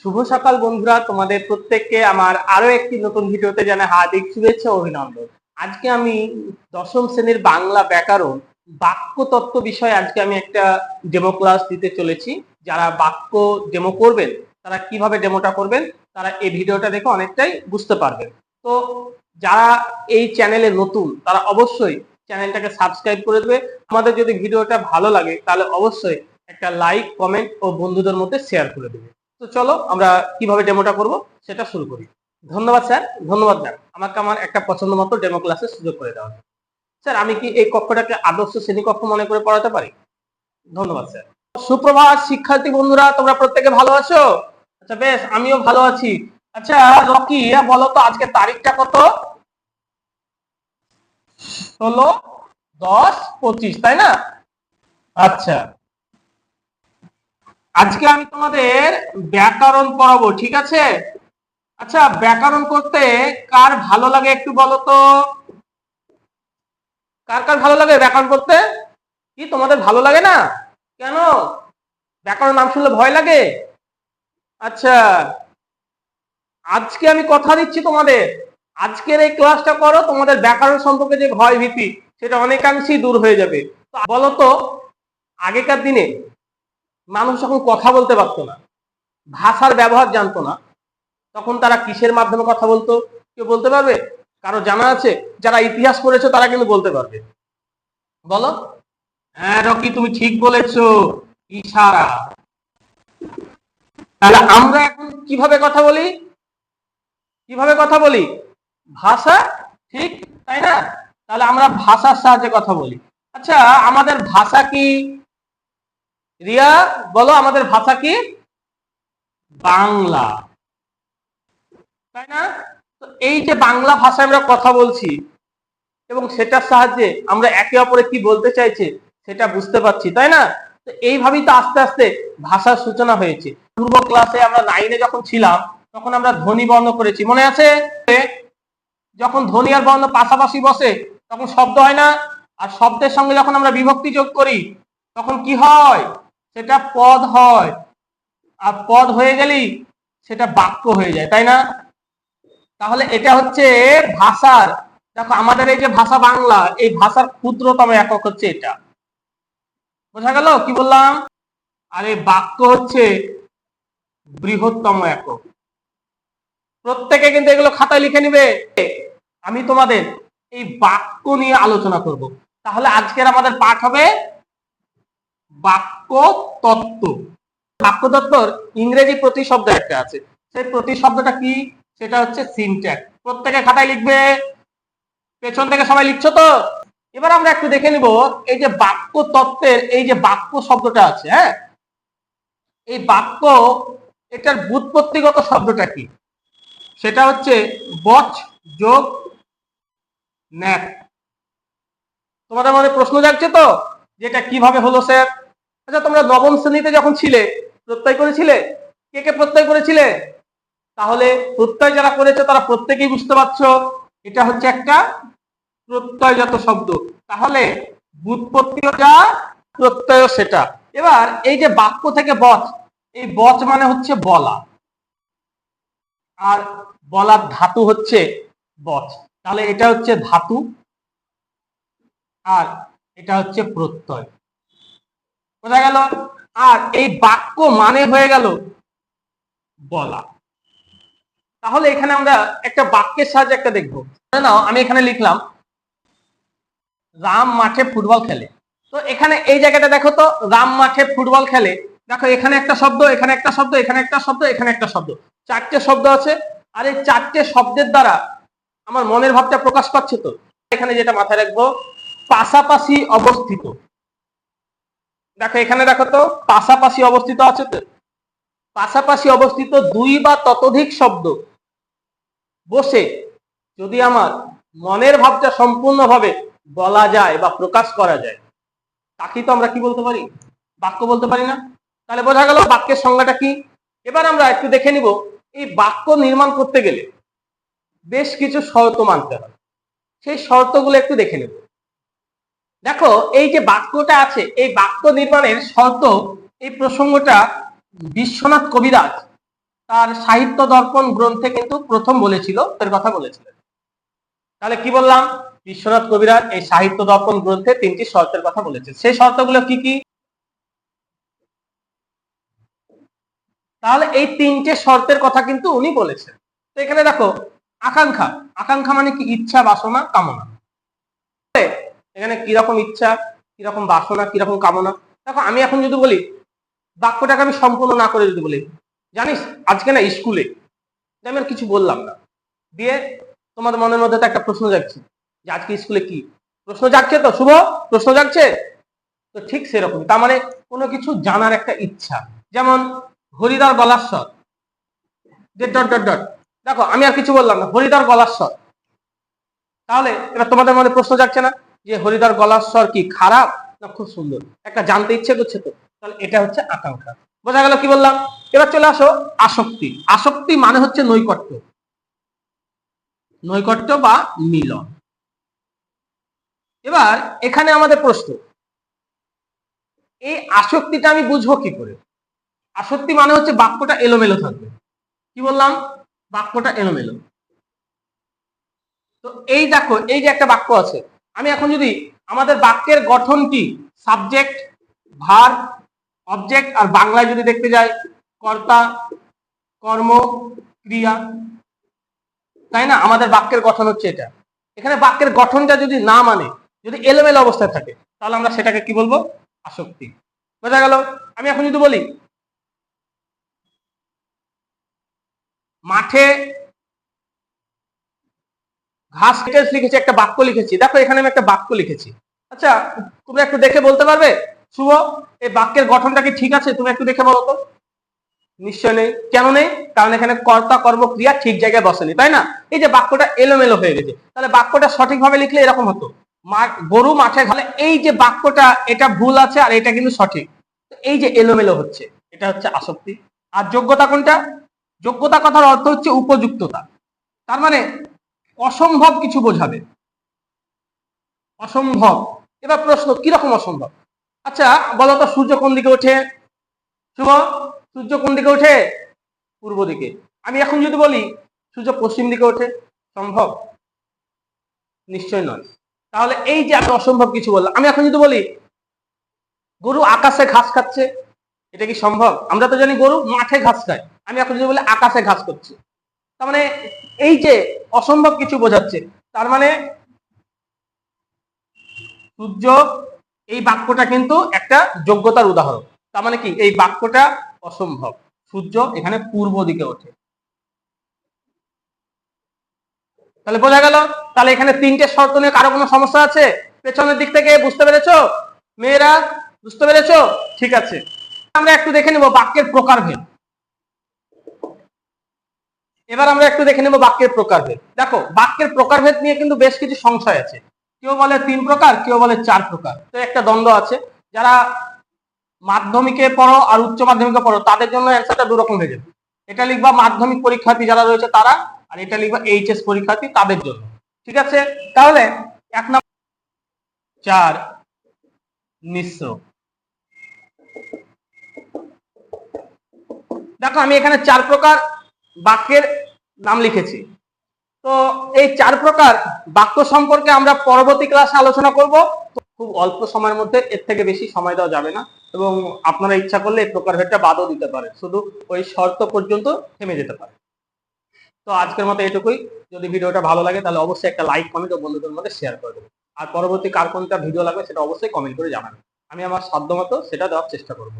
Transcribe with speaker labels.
Speaker 1: শুভ সকাল বন্ধুরা, তোমাদের প্রত্যেককে আমার আরও একটি নতুন ভিডিওতে জানাই হার্দিক শুভেচ্ছা অভিনন্দন। আজকে আমি দশম শ্রেণির বাংলা ব্যাকরণ বাক্য তত্ত্ব বিষয়ে আজকে আমি একটা ডেমো ক্লাস দিতে চলেছি। যারা বাক্য ডেমো করবেন, তারা কীভাবে ডেমোটা করবেন, তারা এই ভিডিওটা দেখে অনেকটাই বুঝতে পারবেন। তো যারা এই চ্যানেলে নতুন, তারা অবশ্যই চ্যানেলটাকে সাবস্ক্রাইব করে দেবে। আমাদের যদি ভিডিওটা ভালো লাগে, তাহলে অবশ্যই একটা লাইক কমেন্ট ও বন্ধুদের মধ্যে শেয়ার করে দেবে। তো চলো আমরা কীভাবে ডেমোটা করব সেটা শুরু করি। ধন্যবাদ স্যার, ধন্যবাদ ম্যাম আমাকে আমার একটা পছন্দ মতো ডেমো ক্লাসের সুযোগ করে দেওয়া স্যার, আমি কি এই কক্ষটাকে আদর্শ শ্রেণীকক্ষ মনে করে পড়াতে পারি? ধন্যবাদ স্যার। সুপ্রভাত শিক্ষার্থী বন্ধুরা, তোমরা প্রত্যেকে ভালো আছো? আচ্ছা বেশ, আমিও ভালো আছি। আচ্ছা রকি, বলো তো আজকে তারিখটা কত? ষোলো, দশ, পঁচিশ, তাই না? আচ্ছা। আজকে আমি তোমাদের ব্যাকরণ পড়াবো, ঠিক আছে? আচ্ছা ব্যাকরণ করতে কার ভালো লাগে একটু বলো তো? কার কার ভালো লাগে ব্যাকরণ করতে? কি তোমাদের ভালো লাগে না? কেন? ব্যাকরণ নাম শুনলে ভয় লাগে? আচ্ছা আজকে আমি কথা দিচ্ছি তোমাদের। আজকের এই ক্লাসটা করো, তোমাদের ব্যাকরণ সম্পর্কে যে ভয় ভীতি সেটা অনেকাংশেই দূর হয়ে যাবে। তো বলো তো, আগেকার দিনে মানুষ যখন কথা বলতে পারতো না, ভাষার ব্যবহার জানতো না, তখন তারা কিসের মাধ্যমে কথা বলতো? কেউ বলতে পারবে? কারও জানা আছে? যারা ইতিহাস পড়েছো, তারা কিন্তু বলতে পারবে। বলো? হ্যাঁ রকি, তুমি ঠিক বলেছ। ইশারা। তাহলে আমরা এখন কীভাবে কথা বলি? কীভাবে কথা বলি? ভাষা? ঠিক? তাই না? তাহলে আমরা ভাষার সাহায্যে কথা বলি। আচ্ছা আমাদের ভাষা কি? রিয়া, বলো আমাদের ভাষা কি? বাংলা। তাই না? তো এই যে বাংলা ভাষায় আমরা কথা বলছি, এবং সেটার সাহায্যে আমরা একে অপরে কি বলতে চাইছে, সেটা বুঝতে পারছি, তাই না? তো এইভাবেই তো আস্তে আস্তে ভাষার সূচনা হয়েছে। পূর্ব ক্লাসে আমরা নাইনে যখন ছিলাম, তখন আমরা ধ্বনি বর্ণ করেছি। মনে আছে? যখন ধ্বনি আর বর্ণ পাশাপাশি বসে, তখন শব্দ হয় না। আর শব্দের সঙ্গে যখন আমরা বিভক্তি যোগ করি, তখন কি হয়? সেটা পদ হয়। আর পদ হয়ে গেলেই সেটা বাক্য হয়ে যায়, তাই না? তাহলে এটা হচ্ছে ভাষার, দেখো আমাদের এই যে ভাষা বাংলা, এই ভাষার ক্ষুদ্রতম একক হচ্ছে এটা। বোঝা গেল? কি বললাম? আর এই বাক্য হচ্ছে বৃহত্তম একক। প্রত্যেকে কিন্তু এগুলো খাতায় লিখে নিবে। আমি তোমাদের এই বাক্য নিয়ে আলোচনা করব। তাহলে আজকের আমাদের পাঠ হবে বাক্য তত্ত্ব বাক্য তত্ত্বর ইংরেজি প্রতিশব্দ একটা আছে। সেই প্রতিশব্দটা কি? সেটা হচ্ছে সিনট্যাক্স প্রত্যেকে খাতায় লিখবে। পেছন থেকে সবাই লিখছো তো? এবার আমরা একটু দেখে নিব এই যে বাক্য তত্ত্বের এই যে বাক্য শব্দটা আছে হ্যাঁ? এই বাক্য, এটার বুৎপত্তিগত শব্দটা কি? সেটা হচ্ছে বচ যোগ ন্যাক তোমাদের মনে প্রশ্ন জাগছে তো? যে এটা কীভাবে হলো, স্যার? আচ্ছা তোমরা নবম শ্রেণীতে যখন ছিলে, প্রত্যয় করেছিলে? কে কে প্রত্যয় করেছিলে? তাহলে প্রত্যয় যারা করেছে, তারা প্রত্যেকেই বুঝতে পারছ, এটা হচ্ছে একটা প্রত্যয়জাত শব্দ। তাহলে বুৎপত্তিও যা, প্রত্যয় সেটা। এবার এই যে বাক্য থেকে বচ এই বচ মানে হচ্ছে বলা। আর বলার ধাতু হচ্ছে বচ তাহলে এটা হচ্ছে ধাতু। আর এটা হচ্ছে প্রত্যয়। বোঝা গেল? আর এই বাক্য মানে হয়ে গেল বলা। তাহলে এখানে আমরা একটা বাক্যের সাহায্যে একটা দেখব। নাও, আমি এখানে লিখলাম, রাম মাঠে ফুটবল খেলে। তো এখানে এই জায়গাটা দেখো তো, রাম মাঠে ফুটবল খেলে। দেখো, এখানে একটা শব্দ, এখানে একটা শব্দ, এখানে একটা শব্দ, এখানে একটা শব্দ। চারটে শব্দ আছে। আর এই চারটে শব্দের দ্বারা আমার মনের ভাবটা প্রকাশ পাচ্ছে তো। এখানে যেটা মাথায় রাখব পাশাপাশি অবস্থিত। দেখো, এখানে দেখো তো, পাশাপাশি অবস্থিত আছে তো। পাশাপাশি অবস্থিত দুই বা ততোধিক শব্দ। বসে যদি আমার মনের ভাবটা সম্পূর্ণভাবে বলা যায় বা প্রকাশ করা যায় তাকে তো আমরা কি বলতে পারি? বাক্য বলতে পারি না? তাহলে বোঝা গেল বাক্যের সংজ্ঞাটা কি? এবার আমরা একটু দেখে নিব, এই বাক্য নির্মাণ করতে গেলে বেশ কিছু শর্ত মানতে হয়। সেই শর্তগুলো একটু দেখে নেব। দেখো, এই যে বাক্যটা আছে, এই বাক্য নির্মাণের শর্ত, এই প্রসঙ্গটা বিশ্বনাথ কবিরাজ তার সাহিত্য দর্পণ গ্রন্থে কিন্তু প্রথম বলেছিল, এর কথা বলেছিলেন। তাহলে কি বললাম? বিশ্বনাথ কবিরাজ এই সাহিত্য দর্পণ গ্রন্থে তিনটি শর্তের কথা বলেছেন সেই শর্তগুলো কি কি? তাহলে এই তিনটে শর্তের কথা কিন্তু উনি বলেছেন। তো এখানে দেখো, আকাঙ্ক্ষা। আকাঙ্ক্ষা মানে কি? ইচ্ছা, বাসনা, কামনা। এখানে কীরকম ইচ্ছা, কীরকম বাসনা, কীরকম কামনা? দেখো, আমি এখন যদি বলি, বাক্যটাকে আমি সম্পূর্ণ না করে যদি বলি, জানিস, আজকে না স্কুলে, যে আমি আর কিছু বললাম না। দিয়ে তোমাদের মনের মধ্যে তো একটা প্রশ্ন যাচ্ছে যে আজকে স্কুলে কি? প্রশ্ন জাগছে তো? শুভ? প্রশ্ন জাগছে? তো ঠিক সেরকম তার মানে কোনো কিছু জানার একটা ইচ্ছা। যেমন, হরিদার গলার স্বর ডট ডট ডট। দেখো, আমি আর কিছু বললাম না, হরিদার গলার স্বর তাহলে এবার তোমাদের মনে প্রশ্ন যাচ্ছে না? যে হরিদার গলার স্বর কি, খারাপ না খুব সুন্দর? একটা জানতে ইচ্ছে করছে তো। তাহলে এটা হচ্ছে আকাঙ্ক্ষা। বোঝা গেল কি বললাম? এবার চলে আসো আসক্তি। আসক্তি মানে হচ্ছে নৈকট্য। নৈকট্য বা মিলন। এবার এখানে আমাদের প্রশ্ন। এই আসক্তিটা আমি বুঝব কি করে? আসক্তি মানে হচ্ছে বাক্যটা এলোমেলো থাকবে। কি বললাম? বাক্যটা এলোমেলো। তো এই দেখো, এই যে একটা বাক্য আছে আমি এখন যদি আমাদের বাক্যের গঠন কি সাবজেক্ট ভার অবজেক্ট আর বাংলায় যদি দেখতে যাই, কর্তা, কর্ম, ক্রিয়া, তাই না? আমাদের বাক্যের গঠন হচ্ছে এটা। এখানে বাক্যের গঠনটা যদি না মানে যদি এলোমেলো অবস্থায় থাকে, তাহলে আমরা সেটাকে কি বলব? আসক্তি। বোঝা গেল? আমি এখন যদি বলি, মাঠে ঘাস কেটে লিখেছি, একটা বাক্য লিখেছি। দেখো, এখানে আমি একটা বাক্য লিখেছি। আচ্ছা তোমরা একটু দেখে বলতে পারবে? শুভ, এই বাক্যের গঠনটা কি ঠিক আছে? তুমি একটু দেখে বলো তো। নিশ্চয় নেই। কেন নেই? কারণ এখানে কর্তা কর্ম ক্রিয়া ঠিক জায়গায় বসেনি, তাই না? এই যে বাক্যটা এলোমেলো হয়ে গেছে। তাহলে বাক্যটা সঠিকভাবে লিখলে এরকম হতো। গরু মাঠে ঘালে এই যে বাক্যটা, এটা ভুল আছে আর এটা কিন্তু সঠিক। এই যে এলোমেলো হচ্ছে, এটা হচ্ছে আসক্তি। আর যোগ্যতা কোনটা? যোগ্যতা কথার অর্থ হচ্ছে উপযুক্ততা। তার মানে অসম্ভব কিছু বোঝাবে। অসম্ভব। এবার প্রশ্ন, কীরকম অসম্ভব? আচ্ছা বলো তো, সূর্য কোন দিকে ওঠে? শুভ, সূর্য কোন দিকে ওঠে? পূর্ব দিকে। আমি এখন যদি বলি, সূর্য পশ্চিম দিকে ওঠে, সম্ভব? নিশ্চয় নয়। তাহলে এই যে আমি অসম্ভব কিছু বললাম আমি এখন যদি বলি, গরু আকাশে ঘাস খাচ্ছে, এটা কি সম্ভব? আমরা তো জানি গরু মাঠে ঘাস খায়। আমি এখন যদি বলি, আকাশে ঘাস করছে। তার মানে এই যে অসম্ভব কিছু বোঝাচ্ছে, তার মানে সূর্য এই বাক্যটা কিন্তু একটা যোগ্যতার উদাহরণ। তার মানে কি? এই বাক্যটা অসম্ভব। সূর্য এখানে পূর্ব দিকে ওঠে। তাহলে বোঝা গেল, তাহলে এখানে তিনটে শর্ত নিয়ে কারও কোনো সমস্যা আছে? পেছনের দিক থেকে বুঝতে পেরেছ? মেয়েরা, বুঝতে পেরেছ? ঠিক আছে। আমরা একটু দেখে নেব বাক্যের প্রকারভেদ। এবার আমরা একটু দেখে নেব বাক্যের প্রকারভেদ। দেখো, বাক্যের প্রকারভেদ নিয়ে কিন্তু বেশ কিছু সংশয় আছে। কেউ বলে তিন প্রকার, কেউ বলে চার প্রকার। তো একটা দ্বন্দ্ব আছে। যারা মাধ্যমিকে পড়ো আর উচ্চ মাধ্যমিকে পড়ো, তাদের জন্য অ্যান্সারটা দু রকম হয়ে যাবে। এটা লিখবা মাধ্যমিক পরীক্ষার্থী যারা রয়েছে তারা, আর এটা লিখবা এইচএস পরীক্ষার্থী তাদের জন্য। ঠিক আছে? তাহলে এক নম্বর চার মিশ্র দেখো, আমি এখানে চার প্রকার বাক্যের নাম লিখেছি। তো এই চার প্রকার বাক্য সম্পর্কে আমরা পরবর্তী ক্লাসে আলোচনা করব। খুব অল্প সময়ের মধ্যে এর থেকে বেশি সময় দেওয়া যাবে না এবং আপনারা ইচ্ছা করলে এই প্রকার ভেদটা বাদও দিতে পারে। শুধু ওই শর্ত পর্যন্ত থেমে যেতে পারে। তো আজকের মতো এটুকুই। যদি ভিডিওটা ভালো লাগে তাহলে অবশ্যই একটা লাইক কমেন্ট ও বন্ধুদের মধ্যে শেয়ার করে দেবেন। আর পরবর্তী কার কোনটা ভিডিও লাগবে সেটা অবশ্যই কমেন্ট করে জানাবেন। আমি আমার সাধ্য মতো সেটা দেওয়ার চেষ্টা করব।